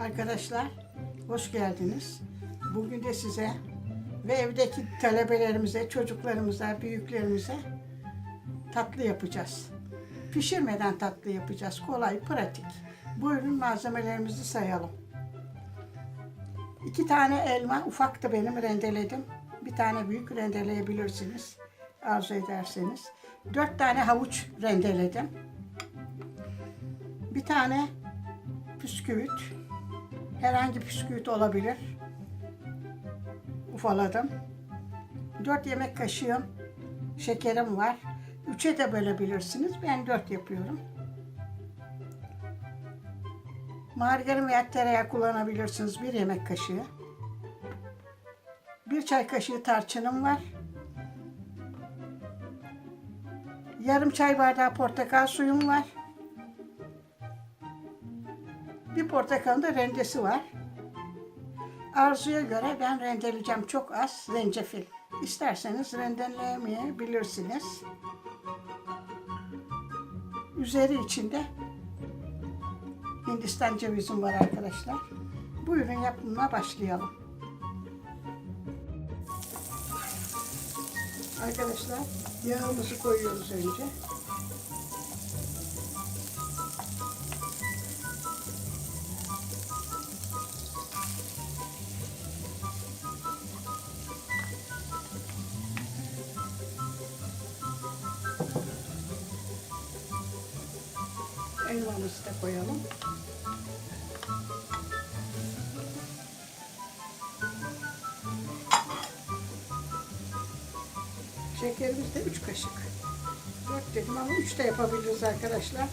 Arkadaşlar hoş geldiniz. Bugün de size ve evdeki talebelerimize, çocuklarımıza, büyüklerimize tatlı yapacağız. Pişirmeden tatlı yapacağız. Kolay, pratik. Buyurun malzemelerimizi sayalım. İki tane elma, ufaktı benim rendeledim. Bir tane büyük rendeleyebilirsiniz. Arzu ederseniz. Dört tane havuç rendeledim. Bir tane püsküvit. Herhangi püsküvit olabilir. Ufaladım. 4 yemek kaşığım şekerim var. 3'e de bölebilirsiniz. Ben 4 yapıyorum. Margarin veya tereyağı kullanabilirsiniz. 1 yemek kaşığı. 1 çay kaşığı tarçınım var. Yarım çay bardağı portakal suyum var. Bir portakalın da rendesi var. Arzuya göre ben rendeleyeceğim çok az zencefil. İsterseniz rendelemeyebilirsiniz. Üzeri içinde Hindistan cevizim var arkadaşlar. Buyurun yapımına başlayalım. Arkadaşlar yağımızı koyuyoruz önce. Koyalım. Şekerimiz de 3 kaşık. 4 dedim ama 3 de yapabiliriz arkadaşlar.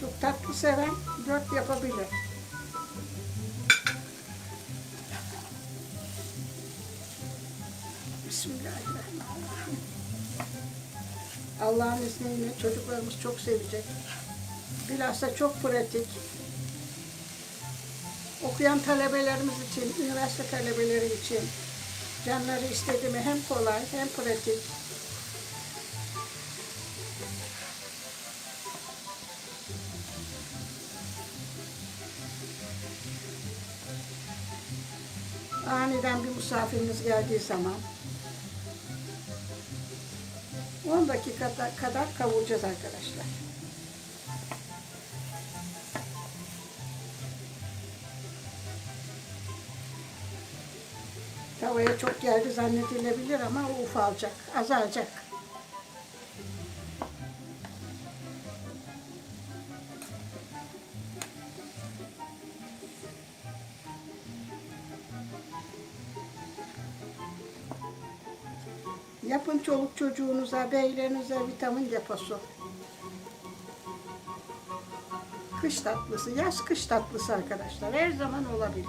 Çok tatlı seven 4 yapabilir. Allah'ın izniyle çocuklarımız çok sevecek. Bilhassa çok pratik. Okuyan talebelerimiz için, üniversite talebeleri için canları istedi mi hem kolay hem pratik. Aniden bir misafiriniz geldiği zaman 10 dakika kadar kavuracağız arkadaşlar. Tavaya çok geldi zannedilebilir ama ufalacak, azalacak. Yapın çoluk çocuğunuza, beylerinize vitamin deposu. Kış tatlısı, yaz kış tatlısı arkadaşlar. Her zaman olabilir.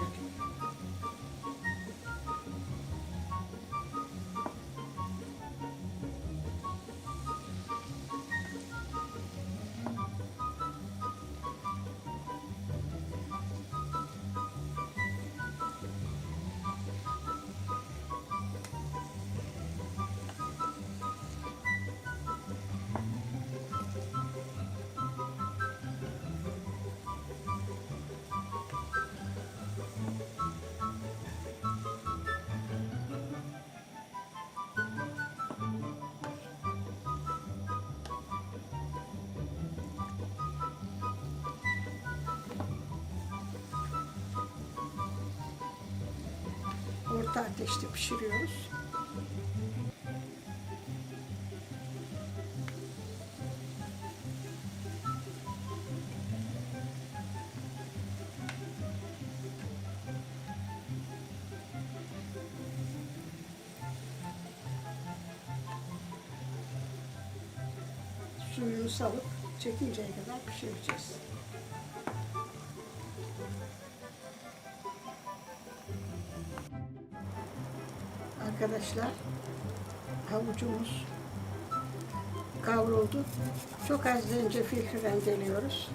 Orta ateşte pişiriyoruz. Suyunu salıp çekinceye kadar pişireceğiz. Arkadaşlar havucumuz kavruldu. Çok az zencefil rendeliyoruz.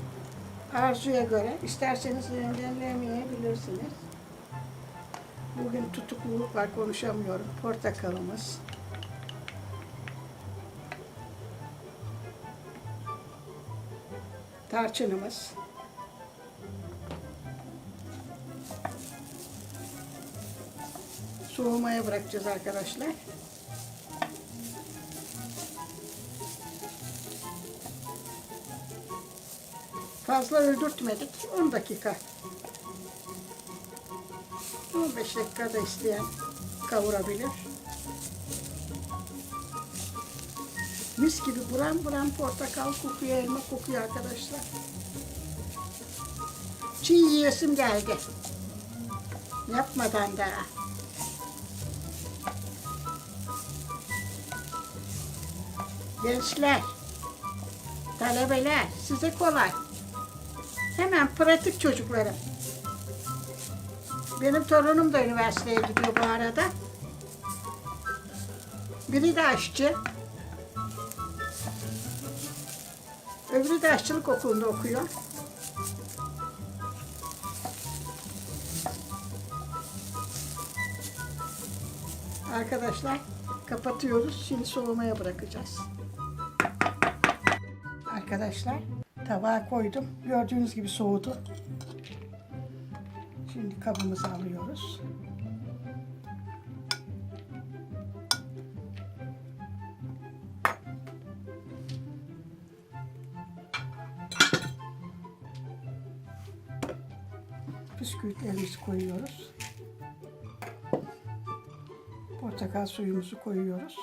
Arzuya göre isterseniz rendelemeyebilirsiniz. Bugün tutukluluk var konuşamıyorum. Portakalımız. tarçınımız. Soğumaya bırakacağız arkadaşlar. Fazla öldürtmedik. 10 dakika. 15 dakika da isteyen kavurabilir. Mis gibi buram buram portakal kokuyor, elma kokuyor arkadaşlar. Çiğ yiyesim geldi. Yapmadan da. Gençler, talebeler, size kolay. Hemen pratik çocuklarım. Benim torunum da üniversiteye gidiyor bu arada. Biri de aşçı. Öbürü de aşçılık okulunda okuyor. Arkadaşlar kapatıyoruz. Şimdi soğumaya bırakacağız. Arkadaşlar tabağa koydum. Gördüğünüz gibi soğudu. Şimdi kabımızı alıyoruz. Bisküvitlerimizi koyuyoruz. Portakal suyumuzu koyuyoruz.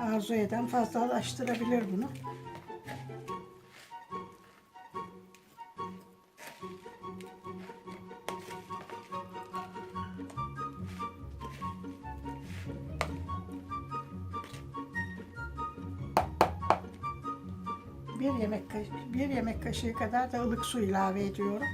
Arzu eden fazlalaştırabilir bunu. Bir yemek bir yemek kaşığı kadar da ılık su ilave ediyorum.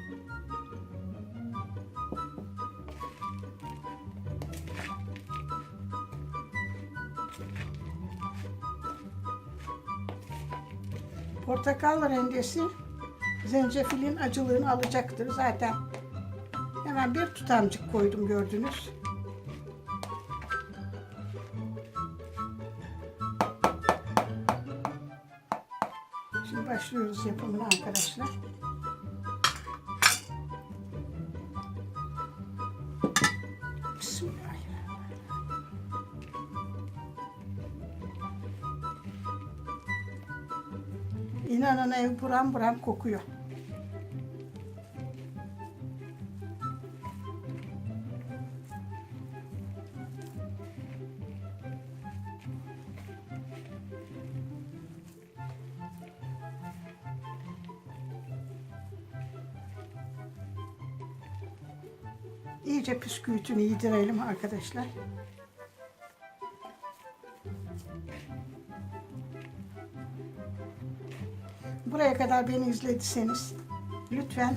Portakal rendesi zencefilin acılığını alacaktır zaten. Hemen bir tutamcık koydum gördünüz. Şimdi başlıyoruz yapımına arkadaşlar. İnanın ev buram buram kokuyor. İyice püskürtünü yedirelim arkadaşlar. Buraya kadar beni izlediyseniz lütfen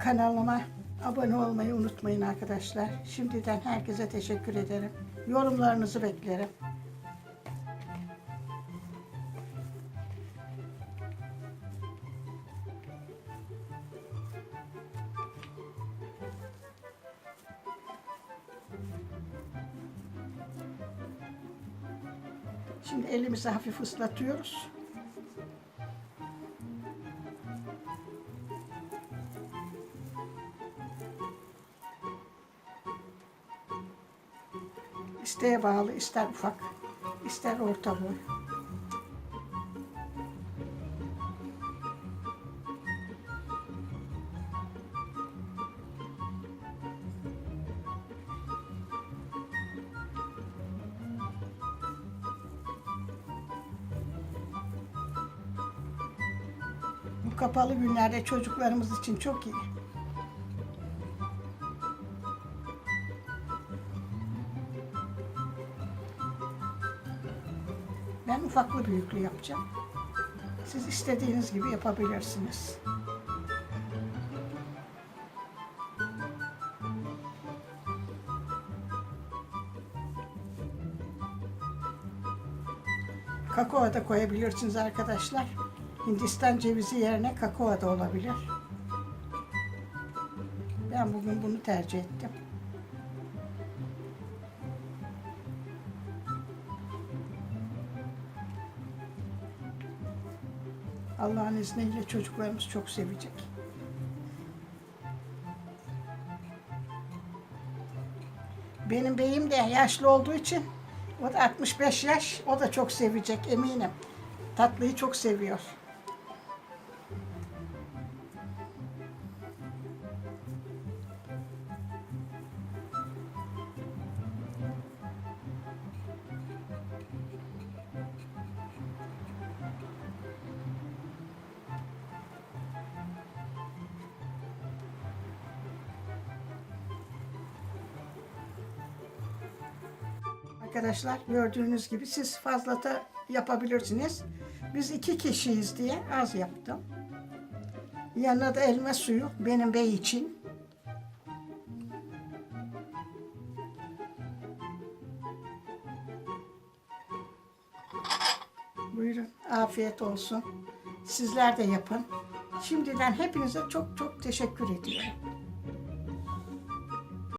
kanalıma abone olmayı unutmayın arkadaşlar. Şimdiden herkese teşekkür ederim. Yorumlarınızı beklerim. Şimdi elimizi hafif ıslatıyoruz. İsteğe bağlı, ister ufak, ister orta boy. Bu kapalı günlerde çocuklarımız için çok iyi. Ben ufaklı büyüklü yapacağım. Siz istediğiniz gibi yapabilirsiniz. Kakao da koyabilirsiniz arkadaşlar. Hindistan cevizi yerine kakao da olabilir. Ben bugün bunu tercih ettim. Allah'ın izniyle çocuklarımız çok sevecek. Benim beyim de yaşlı olduğu için o da 65 yaş, o da çok sevecek eminim. Tatlıyı çok seviyor. Arkadaşlar gördüğünüz gibi siz fazla da yapabilirsiniz. Biz iki kişiyiz diye az yaptım. Yanına da elma suyu benim bey için. Buyurun afiyet olsun. Sizler de yapın. Şimdiden hepinize çok çok teşekkür ediyorum.